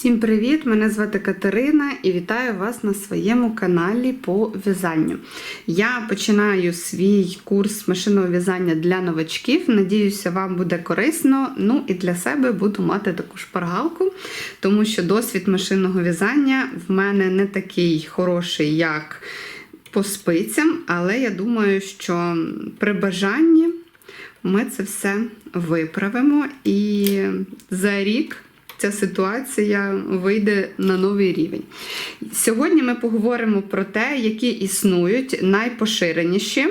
Всім привіт! Мене звати Катерина і вітаю вас на своєму каналі по в'язанню. Я починаю свій курс машинного в'язання для новачків. Надіюся, вам буде корисно. Ну і для себе буду мати таку шпаргалку, тому що досвід машинного в'язання в мене не такий хороший, як по спицям, але я думаю, що при бажанні ми це все виправимо і за рік ця ситуація вийде на новий рівень. Сьогодні ми поговоримо про те, які існують найпоширеніші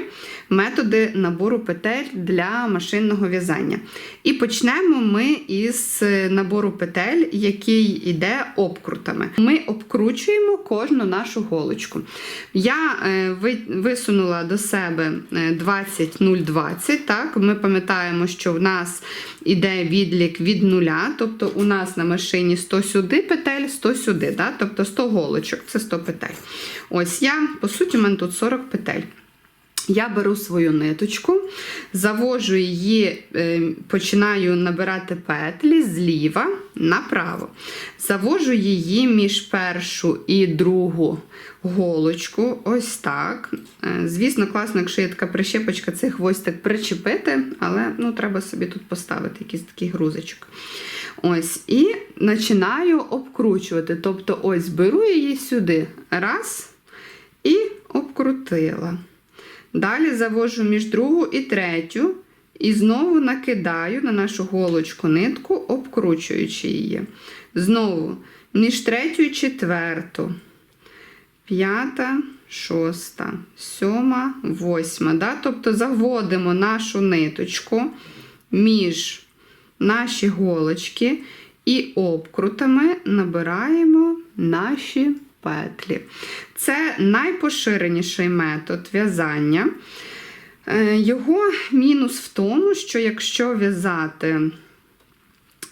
методи набору петель для машинного в'язання. І почнемо ми із набору петель, який йде обкрутами. Ми обкручуємо кожну нашу голочку. Я е, висунула до себе е, 20-0-20. Так? Ми пам'ятаємо, що в нас іде відлік від нуля, тобто у нас на машині 100 сюди петель, 100 сюди, да? тобто 100 голочок, це 100 петель. Ось я, по суті, у мене тут 40 петель. Я беру свою ниточку, завожу її, е, починаю набирати петлі зліва направо. Завожу її між першу і другу голочку. Ось так. Е, Звісно, класно, якщо є така прищепочка, цей хвостик причепити, але ну, треба собі тут поставити якийсь такий грузичок. Ось, і починаю обкручувати. Тобто, ось беру її сюди. Раз і обкрутила. Далі завожу між другу і третю, і знову накидаю на нашу голочку нитку, обкручуючи її. Знову між третю і четверту, п'ята, шоста, сьома, восьма. Да? Тобто заводимо нашу ниточку між наші голочки і обкрутами набираємо наші петлі. Це найпоширеніший метод в'язання. Е, Його мінус в тому, що якщо в'язати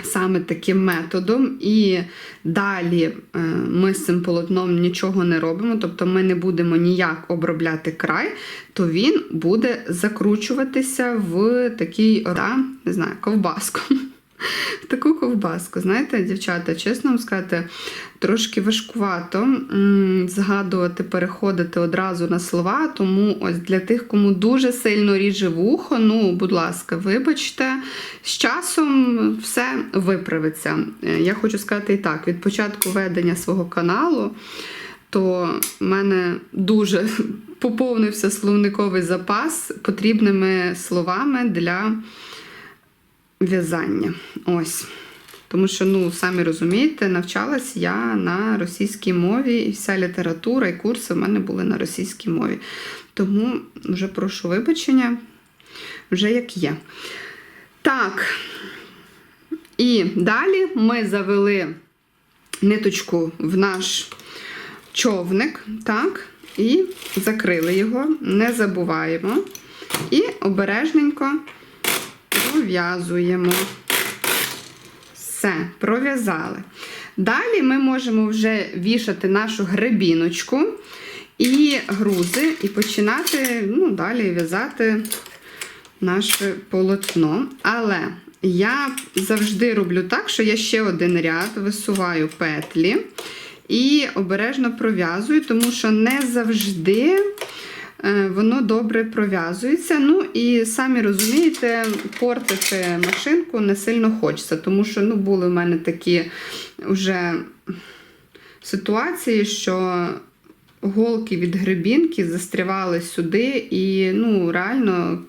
саме таким методом, і далі е, ми з цим полотном нічого не робимо, тобто ми не будемо ніяк обробляти край, то він буде закручуватися в такий, не знаю, ковбаску. Таку ковбаску, знаєте, дівчата, чесно вам сказати, трошки важкувато згадувати, переходити одразу на слова. Тому ось для тих, кому дуже сильно ріже вухо, ну, будь ласка, вибачте, з часом все виправиться. Е, Я хочу сказати і так: від початку ведення свого каналу, то в мене дуже поповнився словниковий запас потрібними словами для в'язання. Ось. Тому що, ну, самі розумієте, навчалась я на російській мові, і вся література і курси в мене були на російській мові. Тому вже прошу вибачення, вже як є. Так. І далі ми завели ниточку в наш човник, так, і закрили його, не забуваємо. І обережненько пров'язуємо. Все, пров'язали. Далі ми можемо вже вішати нашу гребіночку і грузи, і починати ну, далі в'язати наше полотно. Але я завжди роблю так, що я ще один ряд висуваю петлі і обережно пров'язую, тому що не завжди воно добре пров'язується. Ну і самі розумієте, портити машинку не сильно хочеться, тому що ну, були в мене такі вже ситуації, що голки від гребінки застрявали сюди, і ну, реально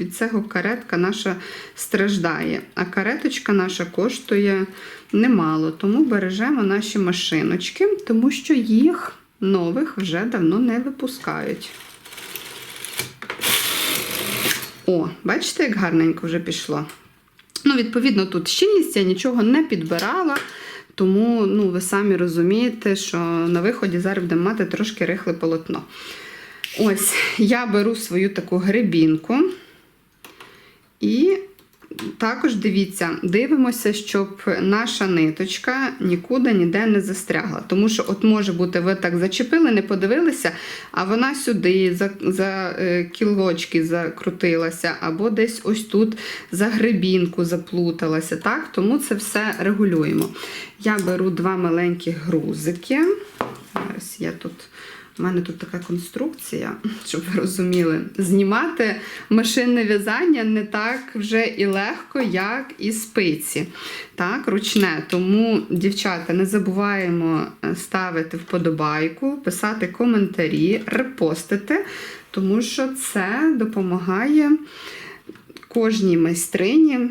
від цього каретка наша страждає. А кареточка наша коштує немало, тому бережемо наші машиночки, тому що їх нових вже давно не випускають. О, бачите, як гарненько вже пішло. Ну, відповідно, тут щільність я нічого не підбирала, тому ну, ви самі розумієте, що на виході зараз будемо мати трошки рихле полотно. Ось, я беру свою таку гребінку і також дивіться, дивимося, щоб наша ниточка нікуди ніде не застрягла. Тому що, от може бути, ви так зачепили, не подивилися, а вона сюди за, за е, кілочки закрутилася, або десь ось тут за гребінку заплуталася. Так? Тому це все регулюємо. Я беру два маленькі грузики. Зараз я тут. У мене тут така конструкція, щоб ви розуміли. Знімати машинне в'язання не так вже і легко, як і спиці. Так, ручне. Тому, дівчата, не забуваємо е, ставити вподобайку, писати коментарі, репостити, тому що це допомагає кожній майстрині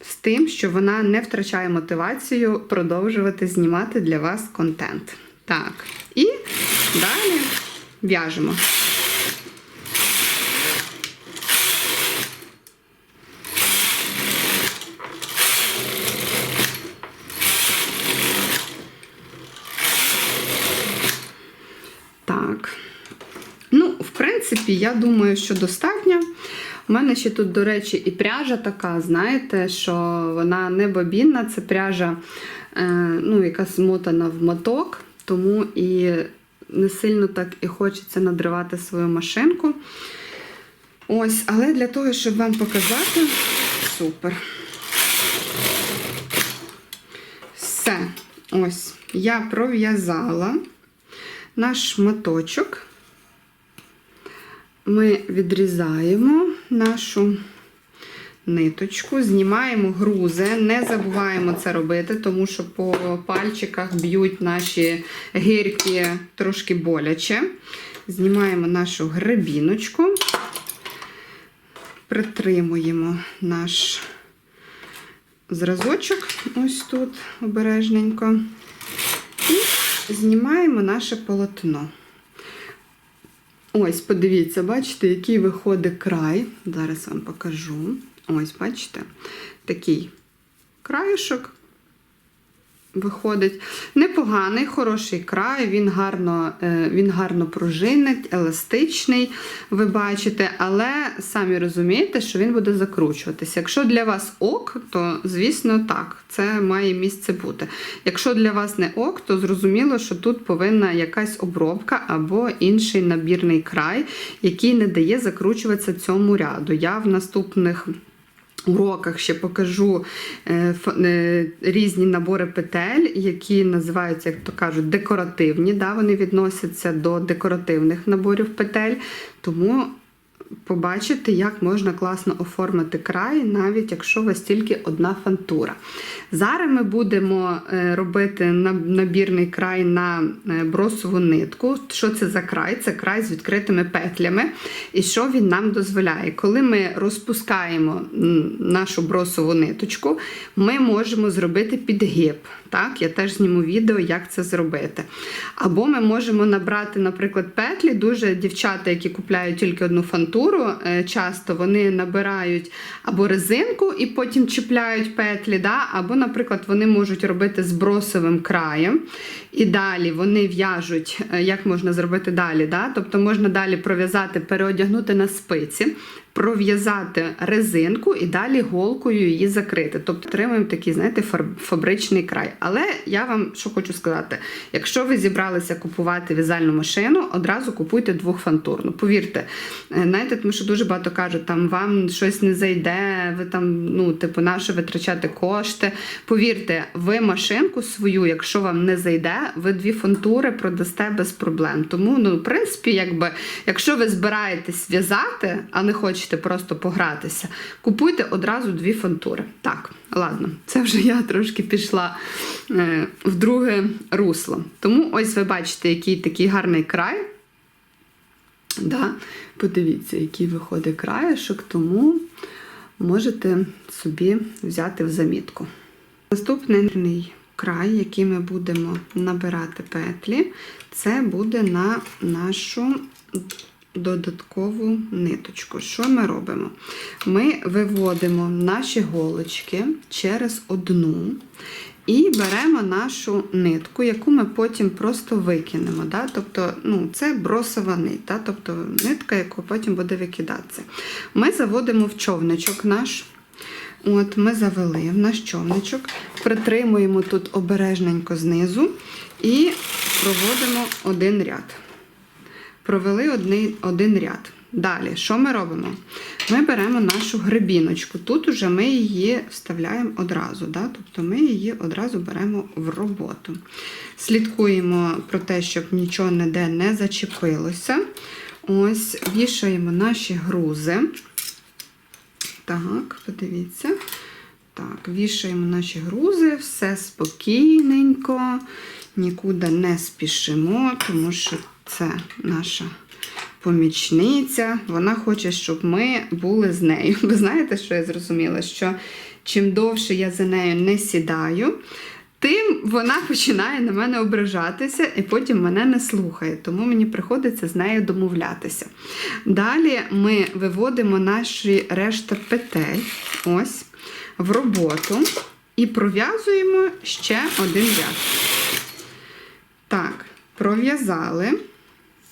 з тим, що вона не втрачає мотивацію продовжувати знімати для вас контент. Так, і далі в'яжемо. Так. Ну, в принципі, я думаю, що достатньо. У мене ще тут, до речі, і пряжа така, знаєте, що вона не бобінна, це пряжа, е, ну, яка змотана в моток, тому і не сильно так і хочеться надривати свою машинку. Ось, але для того, щоб вам показати, супер. Все, ось, я пров'язала наш шматочок. Ми відрізаємо нашу ниточку, знімаємо грузи, не забуваємо це робити, тому що по пальчиках б'ють наші гирки трошки боляче. Знімаємо нашу гребіночку, притримуємо наш зразочок, ось тут обережненько, і знімаємо наше полотно. Ось, подивіться, бачите, який виходить край. Зараз вам покажу. Ось, бачите, такий краєшок виходить. Непоганий, хороший край, він гарно, е, він гарно пружинить, еластичний, ви бачите, але самі розумієте, що він буде закручуватися. Якщо для вас ок, то звісно так, це має місце бути. Якщо для вас не ок, то зрозуміло, що тут повинна якась обробка або інший набірний край, який не дає закручуватися цьому ряду. Я в наступних уроках ще покажу е, е, різні набори петель, які називаються, як то кажуть, декоративні. Да? Вони відносяться до декоративних наборів петель. Тому побачите, як можна класно оформити край, навіть якщо у вас тільки одна фантура. Зараз ми будемо е, робити набірний край на е, бросову нитку. Що це за край? Це край з відкритими петлями. І що він нам дозволяє? Коли ми розпускаємо нашу бросову ниточку, ми можемо зробити підгиб. Так, я теж зніму відео, як це зробити. Або ми можемо набрати, наприклад, петлі. Дуже дівчата, які купляють тільки одну фантуру, е, часто вони набирають або резинку і потім чіпляють петлі, да? або, наприклад, вони можуть робити з бросовим краєм. І далі вони в'яжуть, е, як можна зробити далі. Да? Тобто можна далі пров'язати, переодягнути на спиці, пров'язати резинку і далі голкою її закрити. Тобто отримуємо такий, знаєте, фабричний край. Але я вам що хочу сказати: якщо ви зібралися купувати в'язальну машину, одразу купуйте двохфантурну. Повірте, е, знаєте, тому що дуже багато кажуть, там вам щось не зайде, ви там, ну, типу, на що витрачати кошти. Повірте, ви машинку свою, якщо вам не зайде, ви дві фантури продасте без проблем. Тому, ну, в принципі, якби, якщо ви збираєтесь в'язати, а не хочете просто погратися, купуйте одразу дві фантури. Так, ладно, це вже я трошки пішла е, в друге русло. Тому ось ви бачите, який такий гарний край. Да, подивіться, який виходить краєшок, тому можете собі взяти в замітку. Наступний край, який ми будемо набирати петлі, це буде на нашу додаткову ниточку. Що ми робимо? Ми виводимо наші голочки через одну і беремо нашу нитку, яку ми потім просто викинемо. Да? Тобто, ну, це бросова нить, да? тобто нитка, яку потім буде викидатися. Ми заводимо в човничок наш. От ми завели в наш човничок, притримуємо тут обережненько знизу і проводимо один ряд. Провели один, один ряд. Далі, що ми робимо? Ми беремо нашу гребіночку. Тут уже ми її вставляємо одразу, да? тобто ми її одразу беремо в роботу. Слідкуємо про те, щоб нічого ніде не зачепилося. Ось, вішаємо наші грузи. Так, подивіться. Так, вішаємо наші грузи, все спокійненько, нікуди не спішимо, тому що це наша помічниця. Вона хоче, щоб ми були з нею. Ви знаєте, що я зрозуміла? Що чим довше я за нею не сідаю, тим вона починає на мене ображатися і потім мене не слухає. Тому мені приходиться з нею домовлятися. Далі ми виводимо наші решта петель ось, в роботу і пров'язуємо ще один ряд. Так, пров'язали.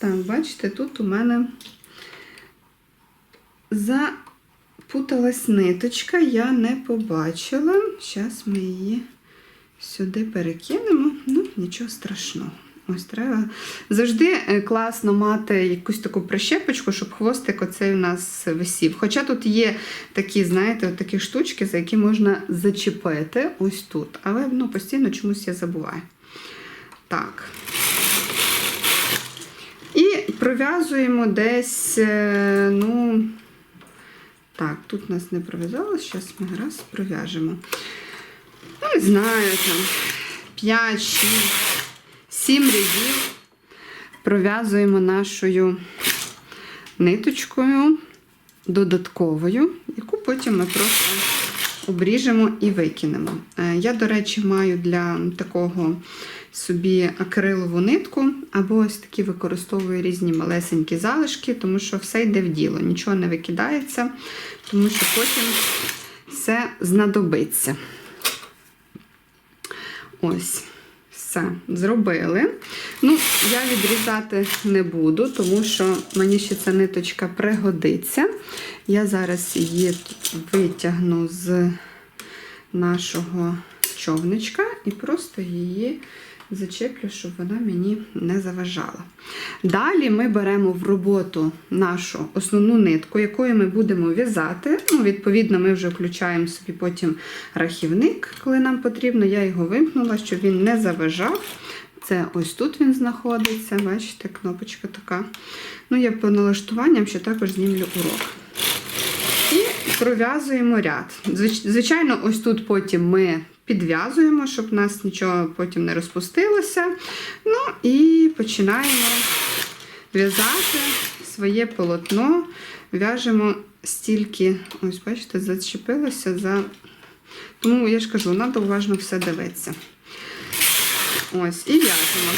Так, бачите, тут у мене запуталась ниточка, я не побачила. Зараз ми її сюди перекинемо. Ну, нічого страшного. Ось треба. Завжди е, класно мати якусь таку прищепочку, щоб хвостик оцей у нас висів. Хоча тут є такі, знаєте, такі штучки, за які можна зачепити ось тут. Але ну, постійно чомусь я забуваю. Так. І пров'язуємо десь, е, ну, так, тут нас не пров'язалось, зараз ми раз пров'яжемо. Ну, не знаю, там 5, 6, 7 рядів пров'язуємо нашою ниточкою додатковою, яку потім ми просто обріжемо і викинемо. Е, Я, до речі, маю для такого собі акрилову нитку, або ось такі використовую різні малесенькі залишки, тому що все йде в діло, нічого не викидається, тому що потім все знадобиться. Ось, все, зробили. Ну, я відрізати не буду, тому що мені ще ця ниточка пригодиться. Я зараз її витягну з нашого човничка і просто її зачеплю, щоб вона мені не заважала. Далі ми беремо в роботу нашу основну нитку, якою ми будемо в'язати. Ну, Відповідно, ми вже включаємо собі потім рахівник, коли нам потрібно. Я його вимкнула, щоб він не заважав. Це ось тут він знаходиться. Бачите, кнопочка така. Ну, я по налаштуванням ще також знімлю урок. І пров'язуємо ряд. Звичайно, ось тут потім ми підв'язуємо, щоб у нас нічого потім не розпустилося. Ну і починаємо в'язати своє полотно. В'яжемо стільки, ось, бачите, зачепилося за. Тому я ж кажу, треба уважно все дивитися. Ось, і в'яжемо.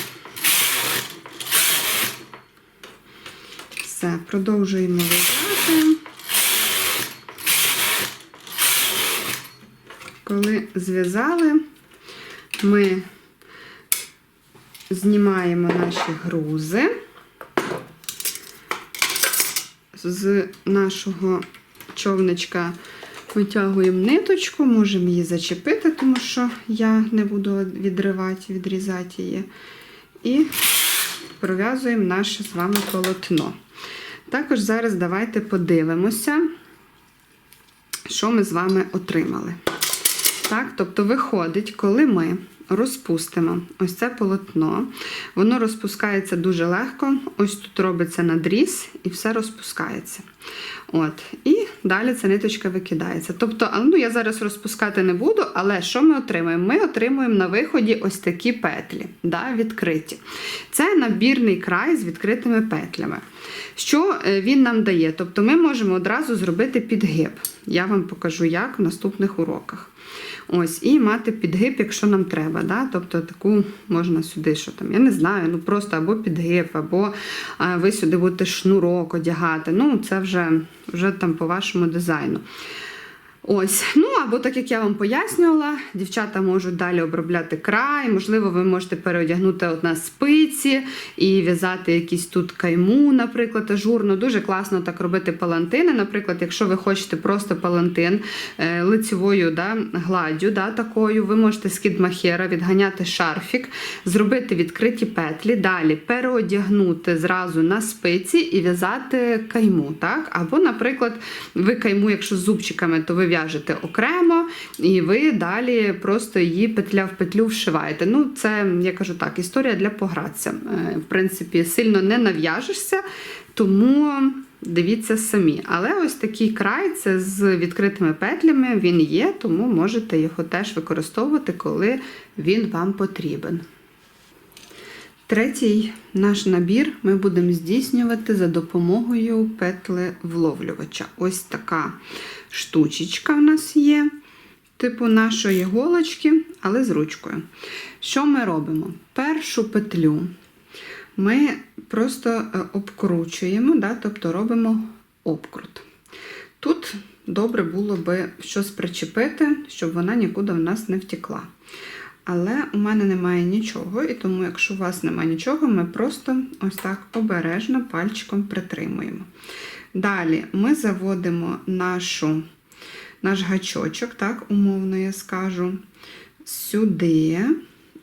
Все, продовжуємо в'язати. Коли зв'язали, ми знімаємо наші грузи з нашого човничка витягуємо ниточку, можемо її зачепити, тому що я не буду відривати, відрізати її. І пров'язуємо наше з вами полотно. Також зараз давайте подивимося, що ми з вами отримали. Так, тобто виходить, коли ми розпустимо ось це полотно, воно розпускається дуже легко. Ось тут робиться надріз і все розпускається. От, І далі ця ниточка викидається. Тобто, ну, я зараз розпускати не буду, але що ми отримуємо? Ми отримуємо на виході ось такі петлі, да, відкриті. Це набірний край з відкритими петлями. Що е, він нам дає? Тобто ми можемо одразу зробити підгиб. Я вам покажу, як в наступних уроках. Ось, і мати підгиб, якщо нам треба. Да? Тобто таку можна сюди, що там, я не знаю, ну просто або підгиб, або ви сюди будете шнурок одягати. Ну, це вже, вже там по вашому дизайну. Ось, ну або так як я вам пояснювала, дівчата можуть далі обробляти край. Можливо, ви можете переодягнути от на спиці і в'язати якісь тут кайму, наприклад, ажурно. Дуже класно так робити палантини. Наприклад, якщо ви хочете просто палантин е, лицевою да, гладдю, да, такою, ви можете з кідмахера відганяти шарфік, зробити відкриті петлі, далі переодягнути зразу на спиці і в'язати кайму. Так? Або, наприклад, ви кайму, якщо з зубчиками, то ви в'яжете окремо, і ви далі просто її петля в петлю вшиваєте. Ну, це, я кажу так, історія для погратися. Е, В принципі, сильно не нав'яжешся, тому. Дивіться самі. Але ось такий край це з відкритими петлями, він є, тому можете його теж використовувати, коли він вам потрібен. Третій наш набір ми будемо здійснювати за допомогою петлевловлювача. Ось така штучечка в нас є, типу нашої голочки, але з ручкою. Що ми робимо? Першу петлю ми просто е, обкручуємо, да, тобто робимо обкрут. Тут добре було би щось причепити, щоб вона нікуди в нас не втекла. Але у мене немає нічого, і тому, якщо у вас немає нічого, ми просто ось так обережно пальчиком притримуємо. Далі ми заводимо нашу, наш гачочок, так, умовно я скажу, сюди.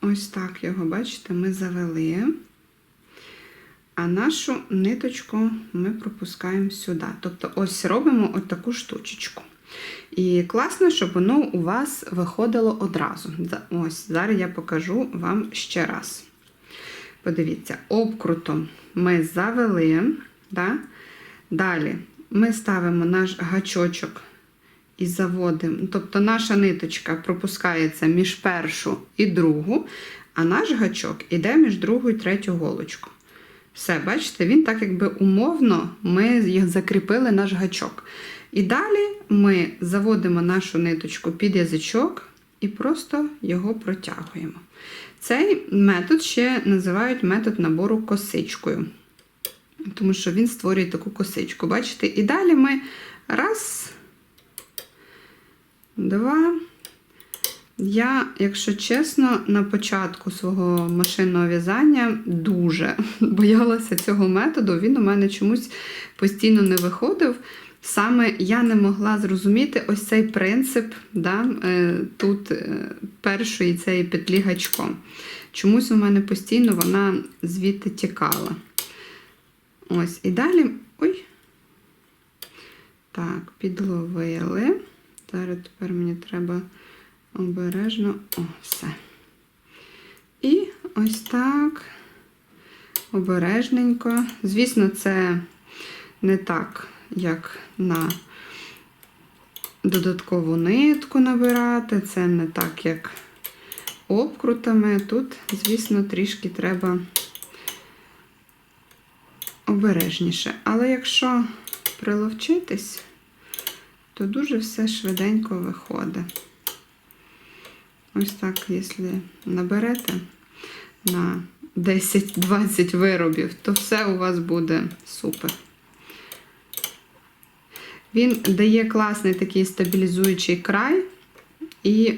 Ось так його, бачите, ми завели. А нашу ниточку ми пропускаємо сюди. Тобто, ось робимо от таку штучечку. І класно, щоб воно у вас виходило одразу. Ось, зараз я покажу вам ще раз. Подивіться, обкрутом ми завели. Да? Далі ми ставимо наш гачочок і заводимо. Тобто наша ниточка пропускається між першу і другу, а наш гачок іде між другу і третю голочку. Все, бачите, він так якби умовно ми закріпили наш гачок. І далі ми заводимо нашу ниточку під язичок і просто його протягуємо. Цей метод ще називають метод набору косичкою, тому що він створює таку косичку. Бачите? І далі ми раз, два. Я, якщо чесно, на початку свого машинного в'язання дуже боялася цього методу. Він у мене чомусь постійно не виходив. Саме я не могла зрозуміти ось цей принцип да, е, тут е, першої цієї петлі гачком. Чомусь у мене постійно вона звідти тікала. Ось, і далі. Ой. Так, підловили. Зараз тепер мені треба обережно. О, все. І ось так обережненько. Звісно, це не так, як на додаткову нитку набирати, це не так, як обкрутами. Тут, звісно, трішки треба обережніше. Але якщо приловчитись, то дуже все швиденько виходить. Ось так, якщо наберете на 10-20 виробів, то все у вас буде супер. Він дає класний такий стабілізуючий край, і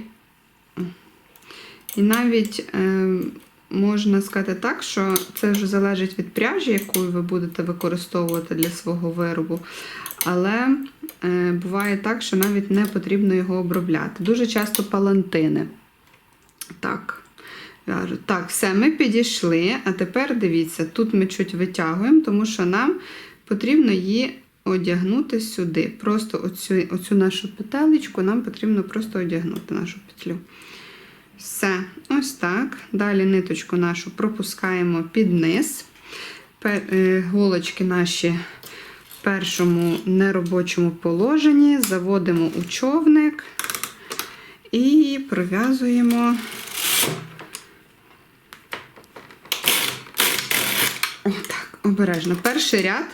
і навіть е, можна сказати так, що це вже залежить від пряжі, яку ви будете використовувати для свого виробу. Але е, буває так, що навіть не потрібно його обробляти. Дуже часто палантини. Так. Так, все, ми підійшли. А тепер дивіться, тут ми чуть витягуємо, тому що нам потрібно її одягнути сюди. Просто оцю, оцю нашу петелечку нам потрібно просто одягнути нашу петлю. Все, ось так. Далі ниточку нашу пропускаємо під низ. Голочки наші в першому неробочому положенні, заводимо у човник і пров'язуємо. Отак, обережно. Перший ряд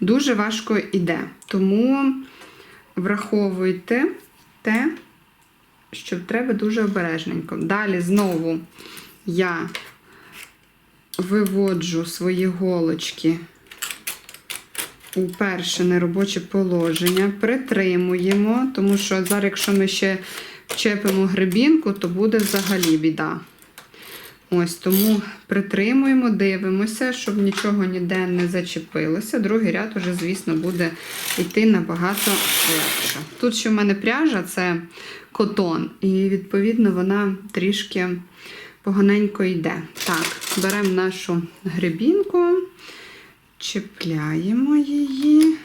дуже важко йде, тому враховуйте те, що треба дуже обережненько. Далі знову я виводжу свої голочки у перше неробоче положення, притримуємо, тому що зараз, якщо ми ще вчепимо грибінку, то буде взагалі біда. Ось тому притримуємо, дивимося, щоб нічого ніде не зачепилося. Другий ряд уже, звісно, буде йти набагато легше. Тут ще в мене пряжа це котон, і відповідно вона трішки поганенько йде. Так, беремо нашу гребінку, чіпляємо її.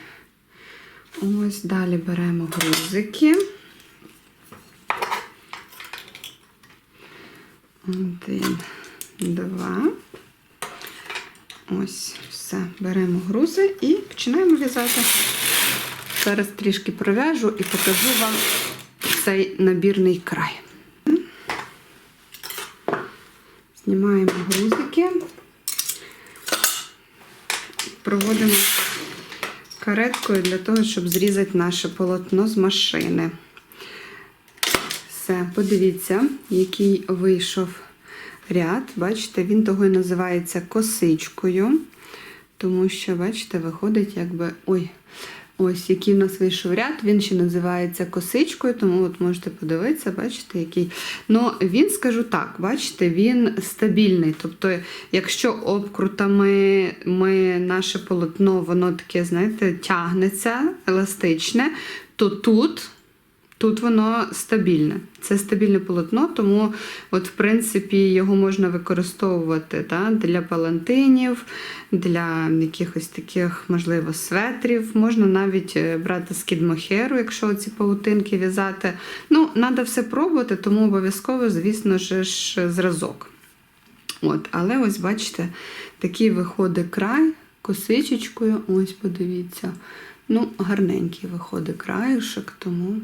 Ось далі беремо грузики. Один, два. Ось, все. Беремо грузи і починаємо в'язати. Зараз трішки пров'яжу і покажу вам цей набірний край. Знімаємо грузики, проводимо кареткою для того, щоб зрізати наше полотно з машини. Все, подивіться, який вийшов ряд. Бачите, він того і називається косичкою. Тому що, бачите, виходить, якби. Ой, ось який в нас вийшов ряд. Він ще називається косичкою, тому от можете подивитися, бачите, який. Ну, він, скажу так, бачите, він стабільний. Тобто, якщо обкрутами ми наше полотно, воно таке, знаєте, тягнеться, еластичне, то тут. Тут воно стабільне. Це стабільне полотно, тому, от, в принципі, його можна використовувати та, для палантинів, для якихось таких, можливо, светрів. Можна навіть е, брати з кідмохеру, якщо ці паутинки в'язати. Ну, треба все пробувати, тому обов'язково, звісно ж, зразок. От, але ось бачите, такий виходить край косичечкою. Ось, подивіться. Ну, гарненький виходить краюшок, тому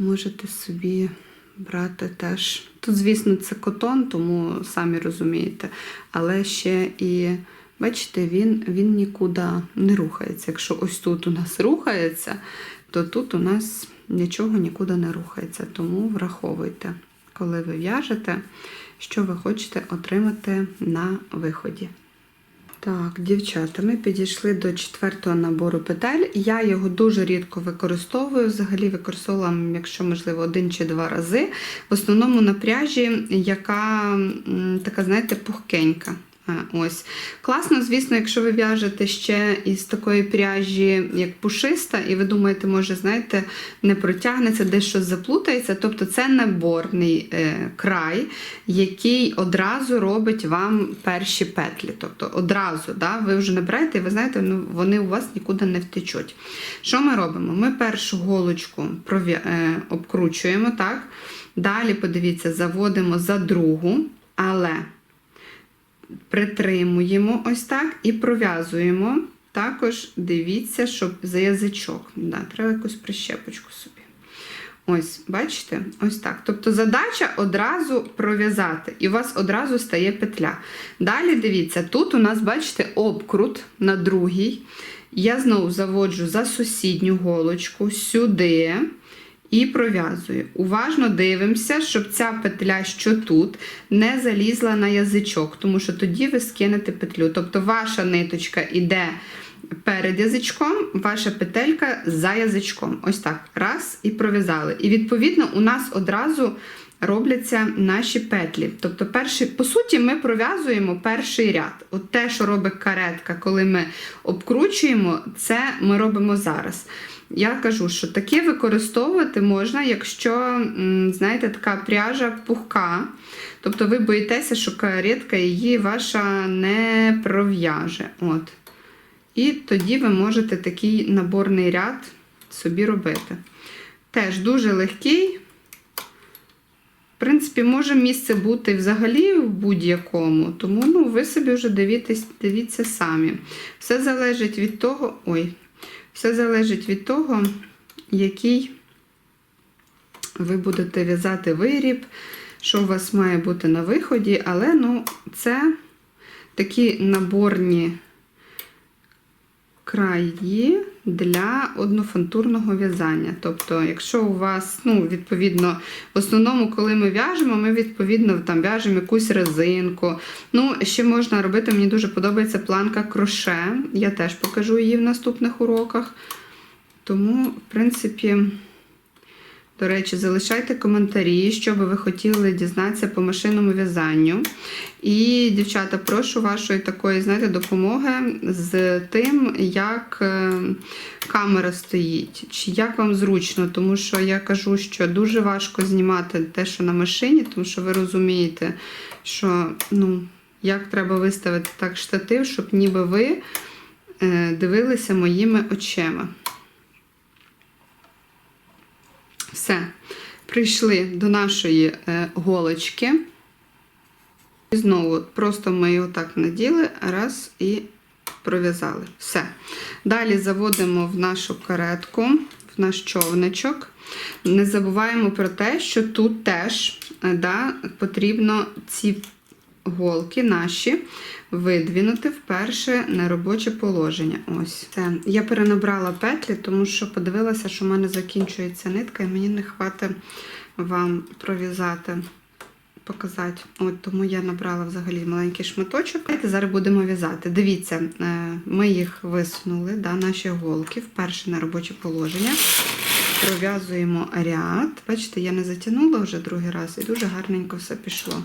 можете собі брати теж. Тут, звісно, це котон, тому самі розумієте. Але ще і, бачите, він, він нікуди не рухається. Якщо ось тут у нас рухається, то тут у нас нічого нікуди не рухається. Тому враховуйте, коли ви в'яжете, що ви хочете отримати на виході. Так, дівчата, ми підійшли до четвертого набору петель. Я його дуже рідко використовую. Взагалі використовувала, якщо можливо, один чи два рази. В основному на пряжі, яка така, знаєте, пухкенька. А, Ось. Класно, звісно, якщо ви в'яжете ще із такої пряжі, як пушиста, і ви думаєте, може, знаєте, не протягнеться, десь щось заплутається. Тобто це наборний е, край, який одразу робить вам перші петлі. Тобто одразу да, ви вже набираєте, і ви знаєте, ну, вони у вас нікуди не втечуть. Що ми робимо? Ми першу голочку пров'я- е, обкручуємо, так? Далі, подивіться, заводимо за другу, але притримуємо ось так і пров'язуємо. Також дивіться, щоб за язичок. Да, треба якусь прищепочку собі. Ось, бачите? Ось так. Тобто задача одразу пров'язати, і у вас одразу стає петля. Далі дивіться, тут у нас, бачите, обкрут на другій. Я знову заводжу за сусідню голочку сюди і пров'язую. Уважно дивимося, щоб ця петля, що тут, не залізла на язичок, тому що тоді ви скинете петлю. Тобто ваша ниточка йде перед язичком, ваша петелька за язичком. Ось так. Раз і пров'язали. І відповідно у нас одразу. Робляться наші петлі. Тобто, перший, по суті, ми пров'язуємо перший ряд. От те, що робить каретка, коли ми обкручуємо, це ми робимо зараз. Я кажу, що таке використовувати можна, якщо, знаєте, така пряжа пухка. Тобто ви боїтеся, що каретка її ваша не пров'яже. От. І тоді ви можете такий наборний ряд собі робити. Теж дуже легкий. В принципі, може місце бути взагалі в будь-якому, тому ну, ви собі вже дивіться, дивіться самі. Все залежить від того, ой, все залежить від того, який ви будете в'язати виріб, що у вас має бути на виході, але ну, це такі наборні краї для однофантурного в'язання. Тобто, якщо у вас, ну, відповідно, в основному, коли ми в'яжемо, ми відповідно там в'яжемо якусь резинку. Ну, ще можна робити, мені дуже подобається планка кроше. Я теж покажу її в наступних уроках. Тому, в принципі, до речі, залишайте коментарі, що би ви хотіли дізнатися по машинному в'язанню. І, дівчата, прошу вашої такої, знаєте, допомоги з тим, як е, камера стоїть, чи як вам зручно, тому що я кажу, що дуже важко знімати те, що на машині, тому що ви розумієте, що ну, як треба виставити так штатив, щоб ніби ви е, дивилися моїми очима. Все, прийшли до нашої е, голочки. І знову просто ми його так наділи, раз і пров'язали. Все. Далі заводимо в нашу каретку, в наш човничок. Не забуваємо про те, що тут теж е, да, потрібно ці голки наші видвинути вперше на робоче положення. Ось це. Я перенабрала петлі, тому що подивилася, що в мене закінчується нитка, і мені не хватить вам пров'язати, показати. От тому я набрала взагалі маленький шматочок. Давайте зараз будемо в'язати. Дивіться, е, ми їх висунули, да, наші голки вперше на робоче положення. Пров'язуємо ряд. Бачите, я не затягнула вже другий раз, і дуже гарненько все пішло.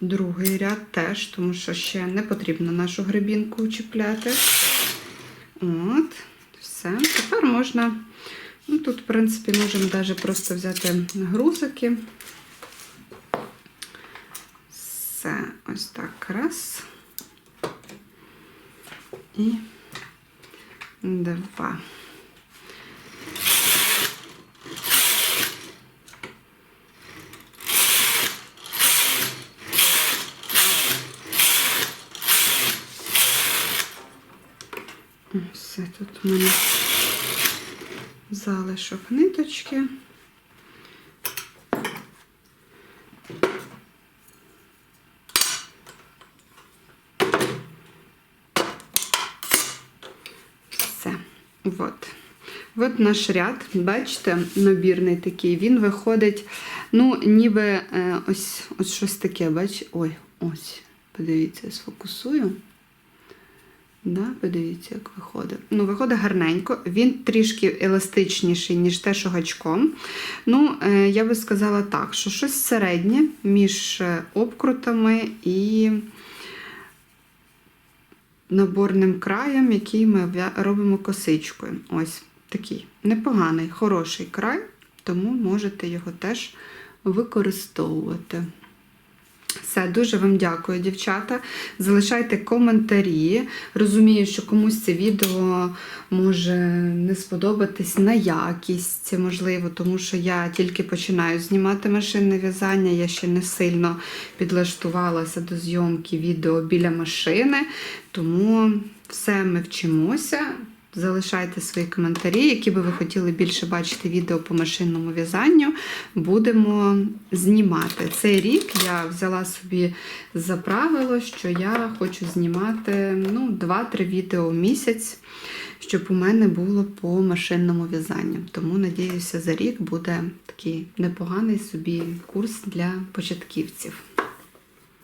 Другий ряд теж, тому що ще не потрібно нашу гребінку чіпляти. От, все. Тепер можна, ну тут, в принципі, можемо навіть просто взяти грузики. Все, ось так раз. І два. Все, тут у мене залишок ниточки. Все. От. От наш ряд, бачите, набірний такий, він виходить, ну, ніби е, ось, ось щось таке, бач, ой, ось, подивіться, сфокусую. Да, подивіться, як виходить. Ну, виходить гарненько. Він трішки еластичніший, ніж те, що гачком. Ну, е, я би сказала так, що щось середнє між е, обкрутами і наборним краєм, який ми робимо косичкою. Ось такий непоганий, хороший край, тому можете його теж використовувати. Все, дуже вам дякую, дівчата. Залишайте коментарі. Розумію, що комусь це відео може не сподобатись на якість, можливо, тому що я тільки починаю знімати машинне в'язання, я ще не сильно підлаштувалася до зйомки відео біля машини, тому все ми вчимося. Залишайте свої коментарі, які би ви хотіли більше бачити відео по машинному в'язанню. Будемо знімати. Цей рік я взяла собі за правило, що я хочу знімати ну, 2-3 відео в місяць, щоб у мене було по машинному в'язанню. Тому, надіюся, за рік буде такий непоганий собі курс для початківців.